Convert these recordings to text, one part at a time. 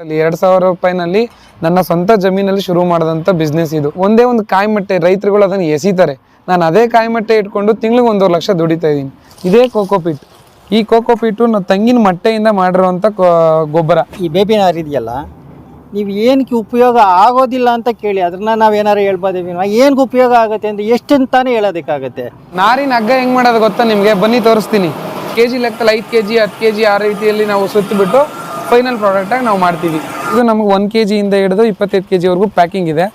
ಎರಡ್ ಸಾವಿರ ರೂಪಾಯಿನಲ್ಲಿ ನನ್ನ ಸ್ವಂತ ಜಮೀನಲ್ಲಿ ಶುರು ಮಾಡಿದಂಥ ಬಿಸ್ನೆಸ್ ಇದು. ಒಂದೇ ಒಂದು ಕಾಯಿಮಟ್ಟೆ ರೈತರುಗಳು ಅದನ್ನು ಎಸಿತಾರೆ. ನಾನು ಅದೇ ಕಾಯಿಮಟ್ಟೆ ಇಟ್ಕೊಂಡು ತಿಂಗಳಿಗೆ ಒಂದೂವರೆ ಲಕ್ಷ ದುಡಿತಾ ಇದ್ದೀನಿ. ಇದೇ ಕೋಕೋಪೀಟ್ ಈ ಕೋಕೋಪೀಟು ನಾವು ತಂಗಿನ ಮಟ್ಟೆಯಿಂದ ಮಾಡಿರುವಂಥ ಗೊಬ್ಬರ. ಈ ಬೇಬಿ ನಾರು ಇದೆಯಲ್ಲ ನೀವು ಏನಕ್ಕೆ ಉಪಯೋಗ ಆಗೋದಿಲ್ಲ ಅಂತ ಕೇಳಿ ಅದನ್ನ ನಾವು ಏನಾರು ಹೇಳ್ಬೋದೇವಿ ಏನಕ್ಕೆ ಉಪಯೋಗ ಆಗುತ್ತೆ ಅಂತ ಎಷ್ಟಂತಾನೆ ಹೇಳೋದಕ್ಕಾಗತ್ತೆ. ನಾರಿನ ಹಗ್ಗ ಹೆಂಗ್ ಮಾಡೋದು ಗೊತ್ತಾ ನಿಮಗೆ? ಬನ್ನಿ ತೋರಿಸ್ತೀನಿ. ಕೆ ಜಿ ಲೆಕ್ಕದಲ್ಲಿ ಐದು ಕೆ ಜಿ ಹತ್ತು ಕೆ ಜಿ ಆ ರೀತಿಯಲ್ಲಿ ನಾವು ಸುತ್ತಿಬಿಟ್ಟು ಫೈನಲ್ ಪ್ರಾಡಕ್ಟಾಗಿ ನಾವು ಮಾಡ್ತೀವಿ. ಇದು ನಮಗೆ ಒಂದು ಕೆ ಜಿಯಿಂದ ಹಿಡಿದು ಇಪ್ಪತ್ತೈದು ಕೆ ಜಿವರೆಗೂ ಪ್ಯಾಕಿಂಗ್ ಇದೆ.